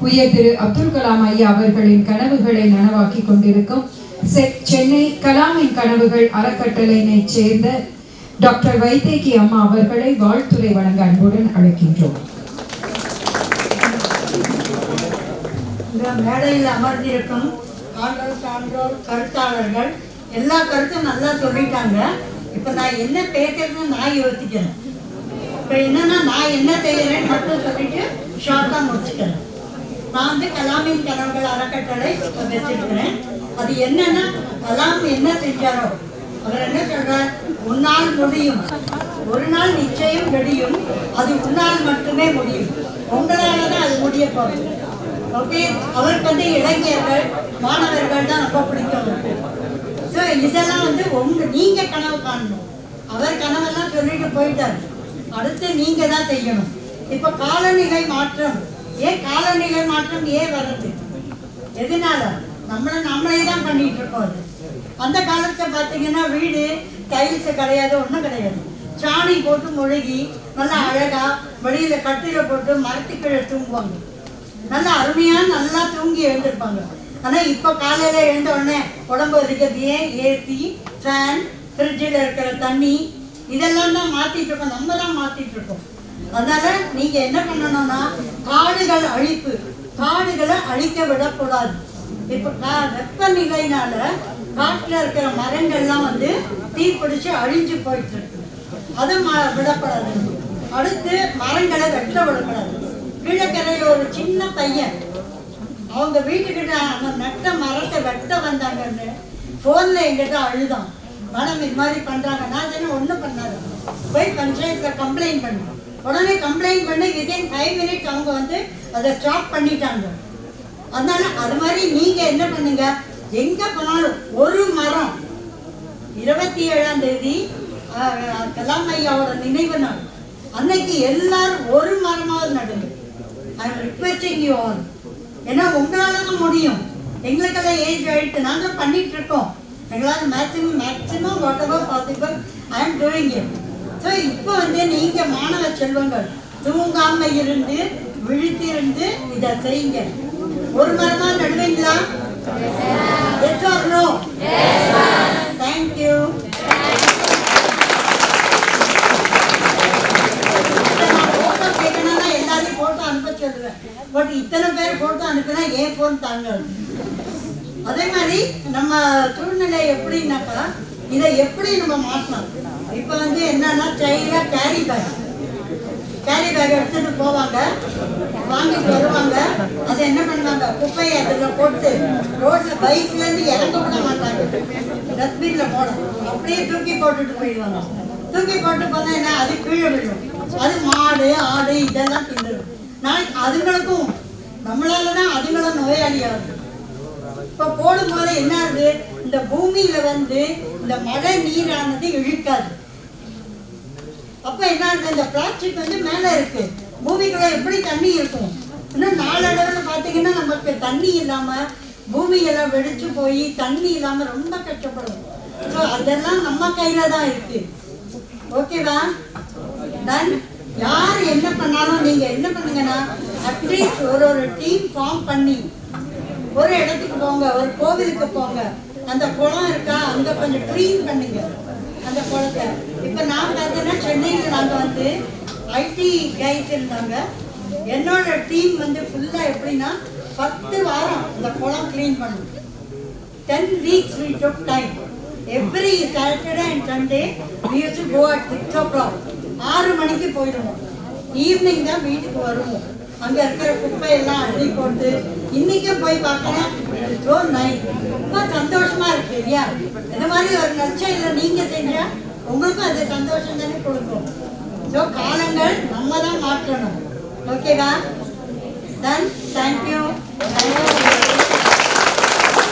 உய திரு அப்துல் கலாம் ஐயா அவர்களின் கனவுகளை நனவாக்கி கொண்டிருக்கும் செ- சென்னை கலாமின் கனவுகள் அறக்கட்டளையினைச் சேர்ந்த டாக்டர் வைத்தேகி அம்மா அவர்களை வாழ்த்துறை வழங்க அன்புடன் அழைக்கின்றோம். இந்த மேடையில் அமர்ந்திருக்கும் ஆண்டோர் சான்றோர் கருத்தாளர்கள் எல்லா கருத்தும் நல்லா சொல்லிட்டாங்க. இப்போ நான் என்ன பேசுறதுன்னு நான் யோசிக்கிறேன் இப்போ என்னன்னா நான் என்ன செய்யறேன்னு மட்டும் சொல்லிட்டு ஷார்ட்டாக முடிச்சுக்கிறேன் நான் வந்து கலாமின் கனவுகள் அறக்கட்டளை வச்சிருக்கிறேன் அது என்னன்னா கலாம் என்ன செஞ்சாரோ அவர் என்ன சொல்றார்? உன்னால் முடியும். ஒரு நாள் நிச்சயம் முடியும் அது உன்னால் மட்டுமே முடியும். உங்களால தான் அது முடிய போகுது. ஓகே அவருக்கு வந்து இளைஞர்கள் மாணவர்கள் தான் ரொம்ப பிடிக்கும் ஸோ இதெல்லாம் வந்து உங்க நீங்க கனவு காணணும். அவர் கனவெல்லாம் சொல்லிட்டு போயிட்டார். அடுத்து நீங்க தான் செய்யணும். இப்போ காலநிலை மாற்றம். ஏன் காலநிலை மாற்றம் ஏன் வருது எதனால? நம்மளை நம்மளே தான் பண்ணிட்டு இருக்கோம் அது. அந்த காலத்தை பார்த்தீங்கன்னா வீடு டைல்ஸ் கிடையாது ஒன்றும் கிடையாது. சாணி போட்டு முழுகி நல்லா அழகா வெளியில கட்டில போட்டு மரத்துக்கீழே தூங்குவாங்க. நல்லா அருமையா நல்லா தூங்கி எழுந்திருப்பாங்க. ஆனா இப்ப காலையில எழுந்த உடனே உடம்பு இருக்கிறது ஏன்? ஏசி ஃபேன் ஃப்ரிட்ஜில் இருக்கிற தண்ணி. இதெல்லாம் தான் மாத்திட்டு இருக்கோம். நம்ம தான் மாத்திட்டு இருக்கோம். அதனால நீங்க என்ன பண்ணணும்னா காடுகள் அழிப்பு காடுகளை அழிக்க விடக்கூடாது. இப்ப கா வெப்பநிலையினால காட்டுல இருக்கிற மரங்கள்லாம் வந்து தீப்பிடிச்சு அழிஞ்சு போயிட்டு இருக்கு அது ம- விடக்கூடாது. அடுத்து மரங்களை வெட்ட விடக்கூடாது. கீழக்கரையில ஒரு சின்ன பையன் அவங்க வீட்டுக்கிட்ட அந்த நட்ட மரத்தை வெட்ட வந்தாங்கன்னு ஃபோனில் எங்கிட்ட அழுதான். மேடம் இது மாதிரி பண்ணுறாங்க நான் தானே ஒன்றும் பண்ணாது. போய் பஞ்சாயத்தில் கம்ப்ளைண்ட் பண்ணேன் உடனே கம்ப்ளைண்ட் பண்ணி வித்தின் ஃபைவ் மினிட்ஸ் அவங்க வந்து அதை ஸ்டாப் பண்ணிட்டாங்க. அதனால அது மாதிரி நீங்கள் என்ன பண்ணுங்க? எங்கே போனாலும் ஒரு மரம் இருபத்தி ஏழாம் தேதி கலாம் ஐயாவோட நினைவு நாள். அன்னைக்கு எல்லாரும் ஒரு மரமாவது நடுங்க. I am requesting you all ஏன்னா உங்களால தான் முடியும். எங்களுக்கெல்லாம் ஏஜ் ஆயிட்டு நாங்கள் பண்ணிட்டு இருக்கோம். எங்களால் maximum maximum whatever possible I am doing it so இப்போ வந்து நீங்கள் மாணவ செல்வங்கள் தூங்காம இருந்து விழித்திருந்து இதை செய்யுங்க. ஒரு மரமா நடுவீங்களா? Yes or no thank you அனுப்ப பட் இத்தனை பேர் போட்டோ அனுப்பினா ஏன் ஃபோன் தாங்க? அதே மாதிரி நம்ம சூழ்நிலை எப்படின்னாக்கா இதை எப்படி நம்ம மாற்றலாம் இப்போ வந்து என்னன்னா சைல்டா கேரி பேக் கேரி பேக் எடுத்துட்டு போவாங்க. வாங்கிட்டு வருவாங்க. அதை என்ன பண்ணுவாங்க? குப்பையை அதில் போட்டு ரோட்ல பைக்ல இருந்து இறங்க விட மாட்டாங்க. டஸ்ட்பின்ல போடும் அப்படியே தூக்கி போட்டுட்டு போயிடுவாங்க. தூக்கி போட்டு போனா என்ன? அது கீழே விழும். அது மாடு ஆடு இதெல்லாம் தின்னுடும். நான் அதுங்களுக்கும் நம்மளால தான் அதுங்களும் நோயாளியாகுது இப்போ போடும்போது என்ன ஆகுது? இந்த பூமியில வந்து இந்த மழை நீரானது இழுக்காது. அப்போ என்ன ஆகுது? இந்த பிளாஸ்டிக் வந்து மேல இருக்கு. பூமிக்குள்ள எப்படி தண்ணி இருக்கும்? இன்னும் நாளடைவில் பார்த்தீங்கன்னா நமக்கு தண்ணி இல்லாம பூமியெல்லாம் வெடிச்சு போய் தண்ணி இல்லாமல் ரொம்ப கஷ்டப்படும். ஸோ அதெல்லாம் நம்ம கையில தான் இருக்கு. ஓகேவா தன் யார் என்ன பண்ணாலும் நீங்க என்ன பண்ணுங்கன்னா அட்லீஸ்ட் ஒரு ஒரு டீம் ஃபார்ம் பண்ணி ஒரு இடத்துக்கு போங்க ஒரு கோவிலுக்கு போங்க. அந்த குளம் இருக்கா? அங்கே கொஞ்சம் க்ளீன் பண்ணுங்க. அந்த குளத்தை. இப்போ நான் பார்த்தேன்னா சென்னையில் நாங்கள் வந்து ஐடி கைஸ் இருந்தாங்க. என்னோட டீம் வந்து ஃபுல்லாக எப்படின்னா பத்து வாரம் அந்த குளம் க்ளீன் பண்ணும் ten weeks we took time every saturday and sunday we used to go at six o'clock. ஆறு மணிக்கு போயிடுவோம். ஈவினிங் தான் வீட்டுக்கு வருவோம். அங்க இருக்கிற குப்பை எல்லாம் அள்ளி போட்டு இன்னைக்கும் போய் பார்க்கறேன் ஸோ நைட் ரொம்ப சந்தோஷமா இருக்கு இல்லையா? இந்த மாதிரி ஒரு நற்செயல நீங்க செஞ்சால் உங்களுக்கும் அது சந்தோஷம் தானே கொடுக்கும். ஸோ காலங்கள் நம்ம தான் மாற்றணும் ஓகேவா தென் தேங்க்யூ